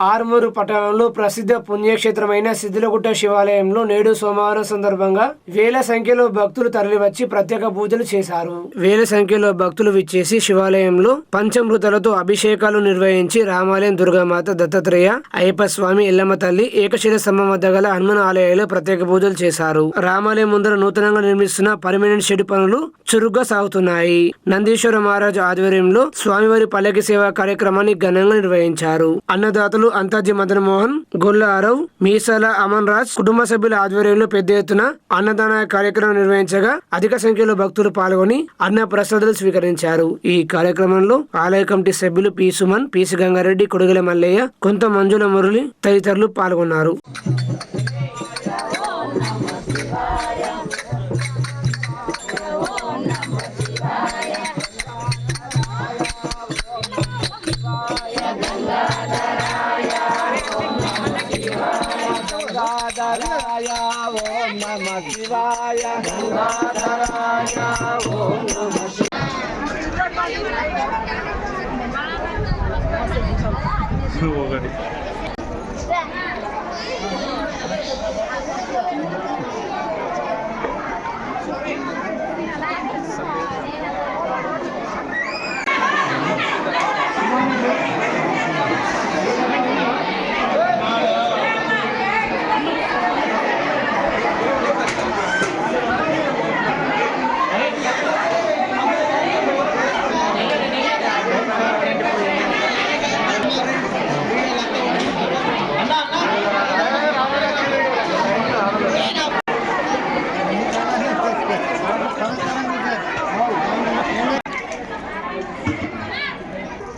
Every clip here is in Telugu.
ఆర్మూరు పట్టణంలో ప్రసిద్ధ పుణ్యక్షేత్రమైన శిథిలగుట్ట శివాలయంలో నేడు సోమవారం సందర్భంగా వేల సంఖ్యలో భక్తులు తరలివచ్చి ప్రత్యేక పూజలు చేశారు. వేల సంఖ్యలో భక్తులు విచ్చేసి శివాలయంలో పంచమృతలతో అభిషేకాలు నిర్వహించి రామాలయం దుర్గామాత దత్తాత్రేయ అయ్యప్ప స్వామి ఎల్లమ్మ తల్లి ఏకశిల స్తంభం వద్ద గల హనుమాన్ ఆలయాల్లో ప్రత్యేక పూజలు చేశారు. రామాలయం ముందర నూతనంగా నిర్మిస్తున్న పర్మనెంట్ షెడ్ పనులు చురుగ్గా సాగుతున్నాయి. నందీశ్వర మహారాజు ఆధ్వర్యంలో స్వామివారి పల్లకి సేవా కార్యక్రమాన్ని ఘనంగా నిర్వహించారు. అన్నదాతలు అంతాజీ మదన్ మోహన్ గొల్లారవ్ మీసాల అమన్ రాజ్ కుటుంబ సభ్యుల ఆధ్వర్యంలో పెద్ద ఎత్తున అన్నదాన కార్యక్రమం నిర్వహించగా అధిక సంఖ్యలో భక్తులు పాల్గొని అన్న ప్రసాదాలు స్వీకరించారు. ఈ కార్యక్రమంలో ఆలయ కమిటీ సభ్యులు పి. సుమన్ పిసి గంగారెడ్డి కొడుగుల మల్లయ్య కొంత మంజుల మురళి తదితరులు పాల్గొన్నారు. Yeah. गंगाधराय ओम नमः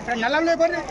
¡Señalable, guardia!